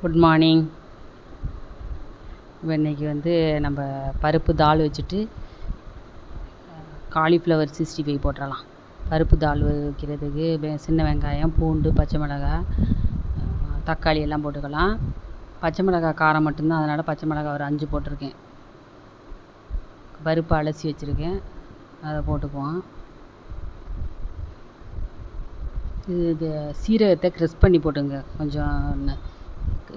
Good morning இன்னைக்கு வந்து நம்ம பருப்பு தால் வச்சுட்டு காலிஃப்ளவர் சிக்ஸ்டி ஃபைவ் போட்டுடலாம் பருப்பு தால் வைக்கிறதுக்கு சின்ன வெங்காயம் பூண்டு பச்சை மிளகாய் தக்காளி எல்லாம் போட்டுக்கலாம். பச்சை மிளகாய் காரம் மட்டும்தான் அதனால் பச்சை மிளகாய் ஒரு அஞ்சு போட்டிருக்கேன். பருப்பு அலசி வச்சுருக்கேன். அதை போட்டுக்குவோம். இது இது சீரகத்தை க்ரெஸ் பண்ணி போட்டுங்க. கொஞ்சம்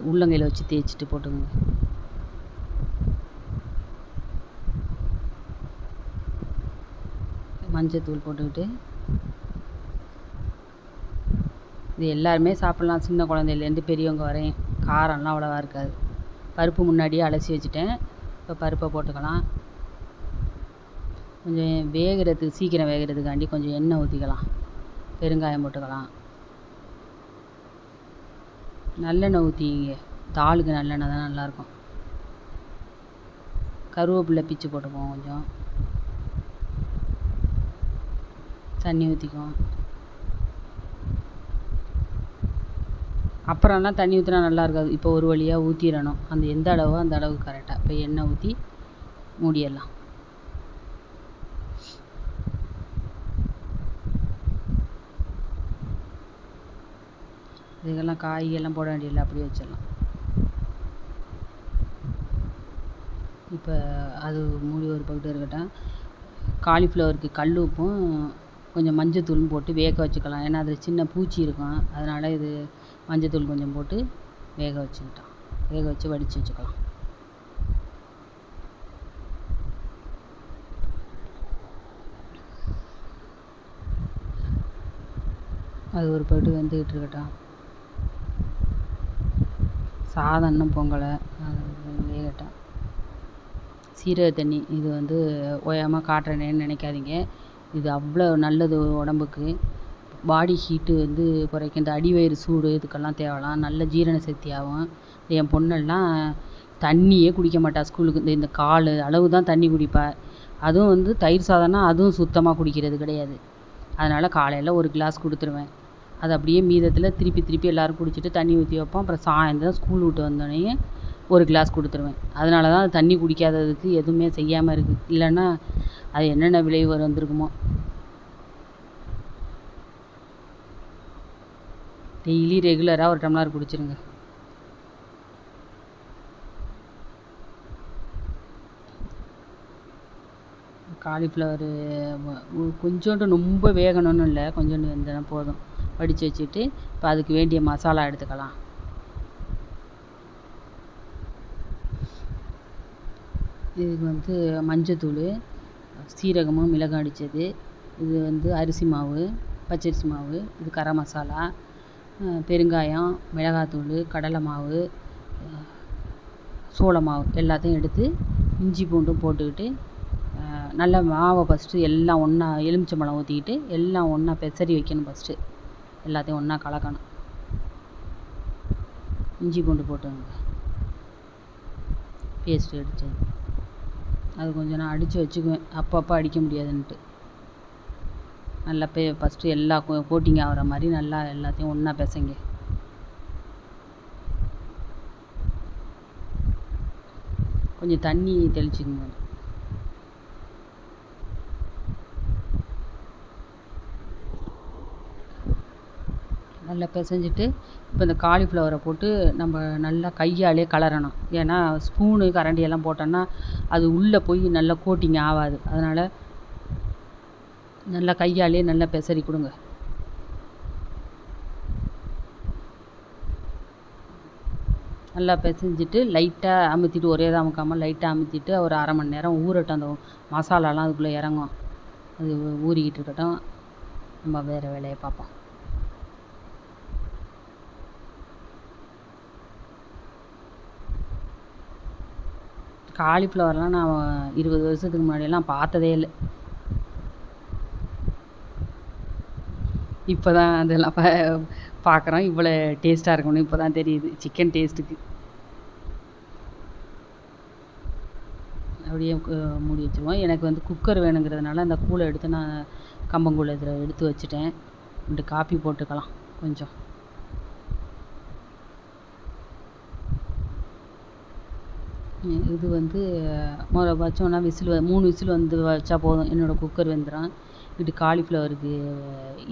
உள்ளங்கையில் வச்சு தேய்ச்சிட்டு போட்டுங்க மஞ்சத்தூள் போட்டுக்கிட்டு இது எல்லாருமே சாப்பிட்லாம். சின்ன குழந்தையிலேருந்து பெரியவங்க வரையும் காரம்லாம் அவ்வளோவா இருக்காது. பருப்பு முன்னாடியே அலசி வச்சுட்டேன். இப்போ பருப்பை போட்டுக்கலாம். கொஞ்சம் வேகிறதுக்கு சீக்கிரம் வேகிறதுக்காண்டி கொஞ்சம் எண்ணெய் ஊற்றிக்கலாம் பெருங்காயம் போட்டுக்கலாம். நல்லெண்ணெய் ஊற்றிக்கிங்க தாளுக்கு நல்லெண்ணெய் தான் நல்லாயிருக்கும் கருவேப்பிலை பிச்சு போட்டுக்குவோம் கொஞ்சம். தண்ணி ஊற்றிக்குவோம் அப்புறம்லாம் தண்ணி ஊற்றினா நல்லா இருக்காது இப்போ ஒரு வழியாக ஊற்றிடணும் அந்த எந்த அளவோ அந்த அளவுக்கு கரெக்டாக இப்போ எண்ணெய் ஊற்றி மூடிடலாம். இதுக்கெல்லாம் காய் எல்லாம் போட வேண்டியதில்லை அப்படியே வச்சிடலாம். இப்போ அது மூடி ஒரு பக்கட்டு இருக்கட்டும். காலிஃப்ளவருக்கு கல் உப்பும் கொஞ்சம் மஞ்சத்தூளும் போட்டு வேக வச்சுக்கலாம். ஏன்னா அதில் சின்ன பூச்சி இருக்கும். அதனால் இது மஞ்சத்தூள் கொஞ்சம் போட்டு வேக வச்சுக்கிட்டோம். வேக வச்சு வடித்து வச்சுக்கலாம். அது ஒரு பக்கெட்டு வெந்துக்கிட்டு இருக்கட்டும். சாதம் இன்னும் பொங்கலை அது வேகட்டும் சீரக தண்ணி இது வந்து ஓயாமல் காட்டுறேனேன்னு நினைக்காதீங்க. இது அவ்வளோ நல்லது உடம்புக்கு. பாடி ஹீட்டு வந்து குறைக்கும். இந்த அடிவயிறு சூடு இதுக்கெல்லாம் தேவலாம். நல்ல ஜீரண சக்தி ஆகும். என் பொண்ணெல்லாம் தண்ணியே குடிக்க மாட்டாள் ஸ்கூலுக்கு. இந்த இந்த கால் அளவு தான் தண்ணி குடிப்பாள் அதுவும் வந்து தயிர் சாதம்னா அதுவும் சுத்தமாக குடிக்கிறது கிடையாது. அதனால் காலையில் ஒரு கிளாஸ் கொடுத்துருவேன். அது அப்படியே மீதத்தில் திருப்பி திருப்பி எல்லோரும் குடிச்சிட்டு தண்ணி ஊற்றி வைப்போம். அப்புறம் சாயந்தரம் ஸ்கூல் விட்டு வந்தோடனே ஒரு கிளாஸ் கொடுத்துருவேன். அதனால தான் அது தண்ணி குடிக்காததுக்கு எதுவுமே செய்யாமல் இருக்குது இல்லைன்னா அது என்னென்ன விளைவு வந்திருக்குமோ. டெய்லி ரெகுலராக ஒரு டம்ளர் குடிச்சிருங்க. காலிஃப்ளவரு கொஞ்சோண்டு ரொம்ப வேகணும்னு இல்லை. கொஞ்சோண்டு வெந்தனா போதும். வடித்து வச்சுட்டு இப்போ அதுக்கு வேண்டிய மசாலா எடுத்துக்கலாம். இதுக்கு வந்து மஞ்சத்தூள் சீரகமும் மிளகும் அடித்தது இது வந்து அரிசி மாவு பச்சரிசி மாவு இது கரம் மசாலா பெருங்காயம் மிளகாத்தூள் கடலை மாவு சோள மாவு எல்லாத்தையும் எடுத்து இஞ்சி பூண்டும் போட்டுக்கிட்டு நல்லா மாவை ஃபஸ்ட்டு எல்லாம் ஒன்றா எலுமிச்சம்பழம் ஊற்றிக்கிட்டு எல்லாம் ஒன்றா பெசரி வைக்கணும் ஃபஸ்ட்டு எல்லாத்தையும் ஒன்றா கலக்கணும். இஞ்சி பூண்டு போட்டுங்க. பேஸ்ட்டு அடித்து அது கொஞ்சம் நான் அடித்து வச்சுக்குவேன். அப்பப்போ அடிக்க முடியாதுன்ட்டு. நல்லா பே ஃபஸ்ட்டு எல்லா கோ கோட்டிங் ஆகிற மாதிரி நல்லா எல்லாத்தையும் ஒன்றா பிசைங்க. கொஞ்சம் தண்ணி தெளிச்சுக்கோங்க. நல்லா பிசஞ்சிட்டு இப்போ இந்த காலிஃப்ளவரை போட்டு நம்ம நல்லா கையாலே கிளறணும் ஏன்னா ஸ்பூனு கரண்டி எல்லாம் போட்டோன்னா அது உள்ளே போய் நல்லா கோட்டிங் ஆகாது. அதனால் நல்லா கையாலே நல்லா பிசறி கொடுங்க. நல்லா பிசைஞ்சிட்டு லைட்டாக அமுத்திட்டு ஒரே தான் அமுக்காமல் லைட்டாக அமுத்திட்டு ஒரு அரை மணி நேரம் ஊறட்டும். அந்த மசாலாலாம் அதுக்குள்ளே இறங்கும். அது ஊறிக்கிட்டு இருக்கட்டும். நம்ம வேறு வேலையை பார்ப்போம். காலிஃப்ளவர்லாம் நான் இருபது வருஷத்துக்கு முன்னாடியெல்லாம் பார்த்ததே இல்லை. இப்போ தான் அதெல்லாம் பா பார்க்குறோம். இவ்வளோ டேஸ்ட்டாக இருக்கும்னு இப்போ தான் தெரியுது சிக்கன் டேஸ்ட்டுக்கு அப்படியே மூடி வச்சுருவோம். எனக்கு வந்து குக்கர் வேணுங்கிறதுனால அந்த கூழை எடுத்து நான் கம்பங்கூழ் இதில் எடுத்து வச்சுட்டேன். ரெண்டு காப்பி போட்டுக்கலாம் கொஞ்சம். இது வந்து மொத வச்சோன்னா விசில் மூணு விசில் வந்து வச்சா போதும். என்னோடய குக்கர் வெந்துடும் இது காலிஃப்ளவருக்கு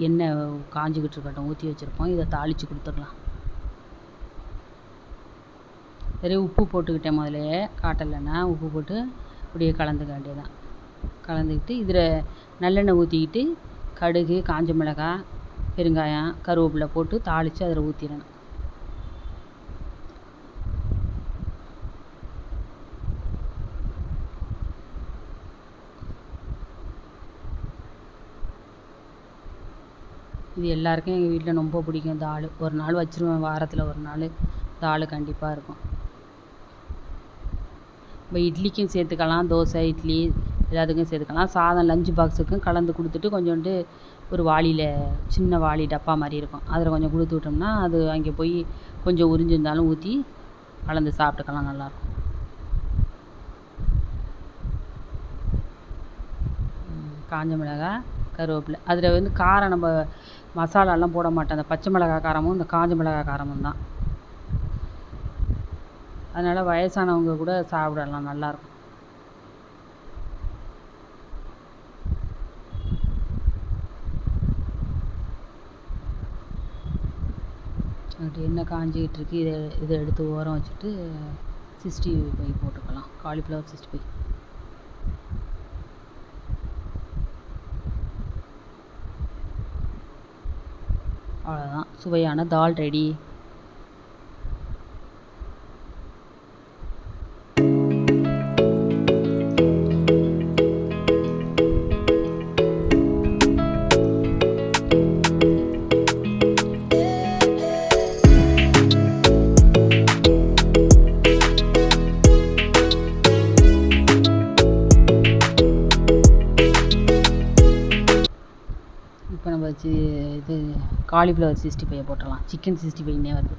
எண்ணெய் காஞ்சிக்கிட்டு இருக்கட்டும் ஊற்றி வச்சுருப்போம். இதை தாளித்து கொடுத்துடலாம். சரி உப்பு போட்டுக்கிட்டேன் முதலையே காட்டலைன்னா உப்பு போட்டு அப்படியே கலந்துக்க வேண்டியதான் கலந்துக்கிட்டு இதில் நல்லெண்ணெய் ஊற்றிக்கிட்டு கடுகு காஞ்ச மிளகாய் பெருங்காயம் கருவேப்பிலை போட்டு தாளித்து அதில் ஊற்றிடணும் இது எல்லாருக்கும் எங்கள் வீட்டில் ரொம்ப பிடிக்கும் தால் ஒரு நாள் வச்சுருவேன் வாரத்தில் ஒரு நாள். தால் கண்டிப்பாக இருக்கும். இப்போ இட்லிக்கும் சேர்த்துக்கலாம் தோசை இட்லி எல்லாத்துக்கும் சேர்த்துக்கலாம். சாதம் லஞ்ச் பாக்ஸுக்கும் கலந்து கொடுத்துட்டு கொஞ்சோண்டு ஒரு வாளியில் சின்ன வாளி டப்பா மாதிரி இருக்கும். அதில் கொஞ்சம் கொடுத்து விட்டோம்னா அது அங்கே போய் கொஞ்சம் உறிஞ்சிருந்தாலும் ஊற்றி கலந்து சாப்பிட்டுக்கலாம் நல்லாயிருக்கும் காஞ்ச மிளகாய் கருவேப்பிலை. அதில் வந்து காரம் நம்ம மசாலாலாம் போட மாட்டோம். அந்த பச்சை மிளகாய் காரமும் இந்த காஞ்ச மிளகாய் காரமும் தான். அதனால் வயசானவங்க கூட சாப்பிடலாம். நல்லாயிருக்கும். அப்படி என்ன காஞ்சிக்கிட்டு இருக்கு இதை இதை எடுத்து ஓரம் வச்சுட்டு சிக்ஸ்டி ஃபைவ் போட்டுக்கலாம். Cauliflower sixty five. அவ்வளோதான் சுவையான தால் ரெடி காலிஃப்ளவர் சிக்ஸ்டி ஃபைவ் போட்டுடலாம். சிக்கன் சிக்ஸ்டி ஃபைவ்னே வருது.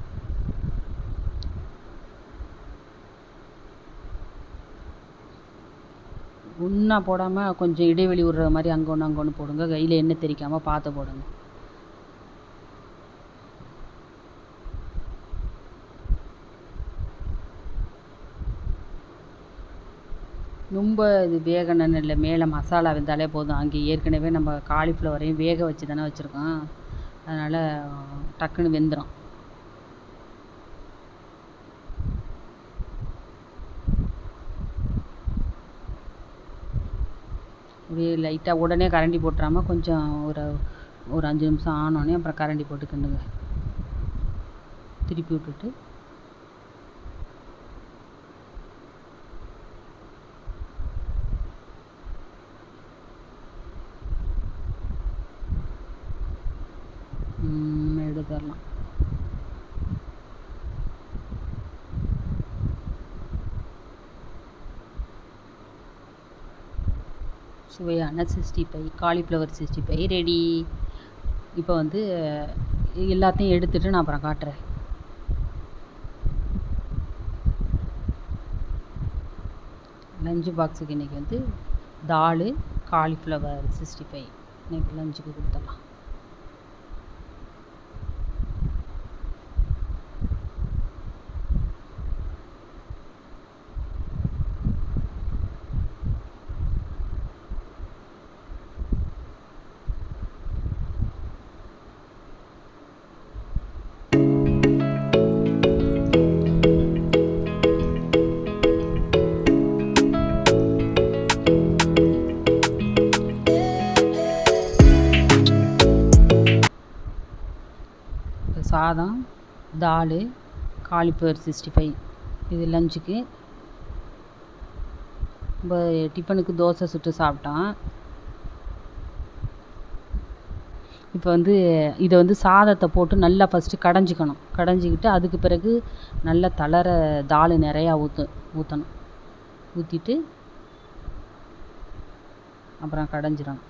ஒன்றா போடாமல் கொஞ்சம் இடைவெளி விடுற மாதிரி அங்கே ஒன்று அங்கே ஒன்று போடுங்க. கையில் எண்ணெய் தெரிக்காமல் பார்த்து போடுங்க. ரொம்ப இது வேகணும்னு இல்லை மேலே மசாலா வெந்தாலே போதும். அங்கே ஏற்கனவே நம்ம காலிஃப்ளவரையும் வேக வச்சு தானே வச்சுருக்கோம். அதனால் டக்குன்னு வெந்துடும் அப்படியே லைட்டாக உடனே கரண்டி போட்டுறாம கொஞ்சம் ஒரு ஒரு அஞ்சு நிமிஷம் ஆனோடனே அப்புறம் கரண்டி போட்டு கிண்டுங்க. திருப்பி விட்டுட்டு ம், சுவையான sixty five cauliflower sixty five ready. இப்போ வந்து எல்லாத்தையும் எடுத்துட்டு நான் அப்புறம் காட்டுறேன். லஞ்சு பாக்ஸுக்கு இன்றைக்கி வந்து தால் காலிஃப்ளவர் சிக்ஸ்டி ஃபைவ் இன்றைக்கி லஞ்சுக்கு கொடுத்துடலாம். சாதம் தால் காலிஃப்ளவர் சிக்ஸ்டி ஃபைவ். இது லஞ்சுக்கு இப்போ டிஃபனுக்கு தோசை சுட்டு சாப்பிட்டோம் இப்போ வந்து இதை வந்து சாதத்தை போட்டு நல்லா ஃபஸ்ட்டு கடைஞ்சிக்கணும். கடைஞ்சிக்கிட்டு அதுக்கு பிறகு நல்லா தளர தால் நிறையா ஊற்று ஊற்றணும் ஊற்றிட்டு அப்புறம் கடைஞ்சிடணும்.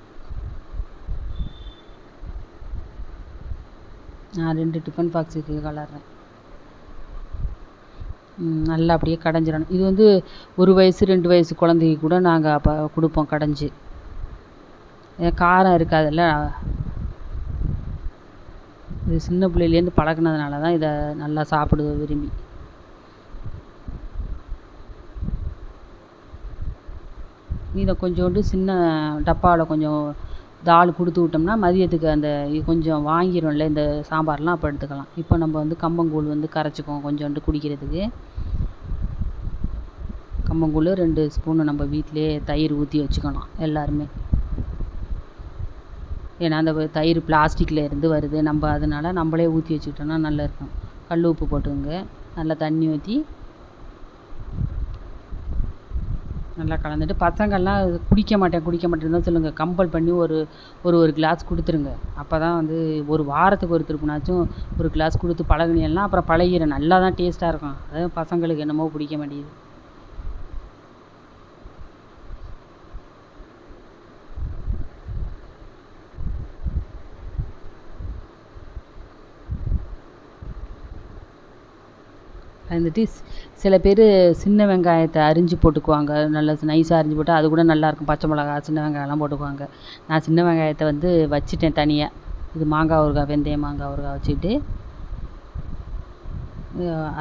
நான் ரெண்டு டிஃபன் பாக்ஸுக்கு கலர்றேன். நல்லா அப்படியே கடைஞ்சிடணும். இது வந்து ஒரு வயசு ரெண்டு வயசு குழந்தைக்கு கூட நாங்கள் அப்போ கொடுப்போம் கடைஞ்சி. காரம் இருக்காதுல்ல? இது சின்ன பிள்ளையிலேருந்து பழகினதுனால தான் இதை நல்லா சாப்பிடுவோம் விரும்பி. இதை கொஞ்சோண்டு சின்ன டப்பாவில் கொஞ்சம் தால் கொடுத்து விட்டோம்னா மதியத்துக்கு அந்த கொஞ்சம் வாங்கிரும்ல இந்த சாம்பார்லாம் அப்போ எடுத்துக்கலாம். இப்போ நம்ம வந்து கம்பங்கூழ் வந்து கரைச்சிக்குவோம் கொஞ்சோண்டு குடிக்கிறதுக்கு. கம்பங்கூழ் ரெண்டு ஸ்பூனு நம்ம வீட்டிலேயே தயிர் ஊற்றி வச்சுக்கணும் எல்லாருமே. ஏன்னா அந்த தயிர் பிளாஸ்டிக்கில் இருந்து வருது. நம்ம அதனால் நம்மளே ஊற்றி வச்சுக்கிட்டோம்னா நல்லா இருக்கும். கல் உப்பு போட்டுக்கோங்க. நல்லா தண்ணி ஊற்றி நல்லா கலந்துட்டு பசங்கள்லாம் குடிக்க மாட்டேன் குடிக்க மாட்டேன்னு தான் சொல்லுங்கள் கம்பல் பண்ணி ஒரு ஒரு ஒரு கிளாஸ் கொடுத்துருங்க. அப்போ தான் வந்து ஒரு வாரத்துக்கு ஒரு திருப்பினாச்சும் ஒரு கிளாஸ் கொடுத்து பழகுனீங்கன்னா அப்புறம் பழகிடும் நல்லா தான் டேஸ்ட்டாக இருக்கும். அதுவும் பசங்களுக்கு என்னமோ பிடிக்க மாட்டேங்குது. வந்துட்டு சில பேர் சின்ன வெங்காயத்தை அரிஞ்சு போட்டுக்குவாங்க. நல்லா நைஸாக அரிஞ்சு போட்டு அது கூட நல்லாயிருக்கும் பச்சை மிளகா சின்ன வெங்காயம்லாம் போட்டுக்குவாங்க. நான் சின்ன வெங்காயத்தை வந்து வச்சுட்டேன் தனியாக இது மாங்காய் ஊறுகாய் வெந்தய மாங்காய் ஊறுகாய் வச்சுக்கிட்டு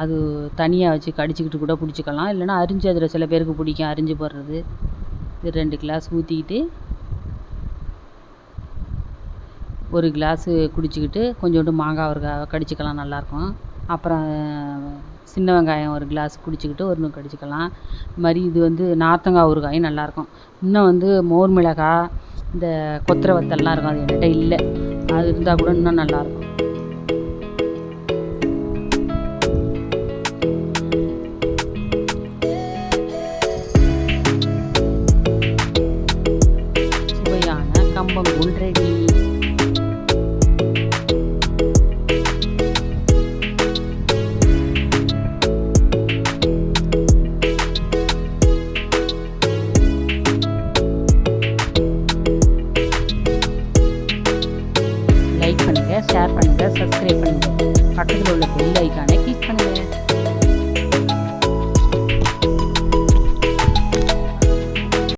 அது தனியாக வச்சு கடிச்சிக்கிட்டு கூட பிடிச்சிக்கலாம். இல்லைனா அரிஞ்சு அதில் சில பேருக்கு பிடிக்கும். அரிஞ்சு போடுறது. இது ரெண்டு கிளாஸ் ஊற்றிக்கிட்டு ஒரு கிளாஸு குடிச்சிக்கிட்டு கொஞ்சோண்டு மாங்காய் ஊறுகாய் கடிச்சிக்கலாம். நல்லாயிருக்கும் அப்புறம் சின்ன வெங்காயம் ஒரு கிளாஸ் குடிச்சிக்கிட்டு ஒன்று கடிச்சிக்கலாம் இது மாதிரி இது வந்து நார்த்தங்காய் ஊறுகாயும் நல்லாயிருக்கும். இன்னும் வந்து மோர் மிளகாய் இந்த கொத்தரை வத்தல்லாம் இருக்கும். அது என்கிட்ட இல்லை. அது இருந்தால் கூட இன்னும் நல்லாயிருக்கும்.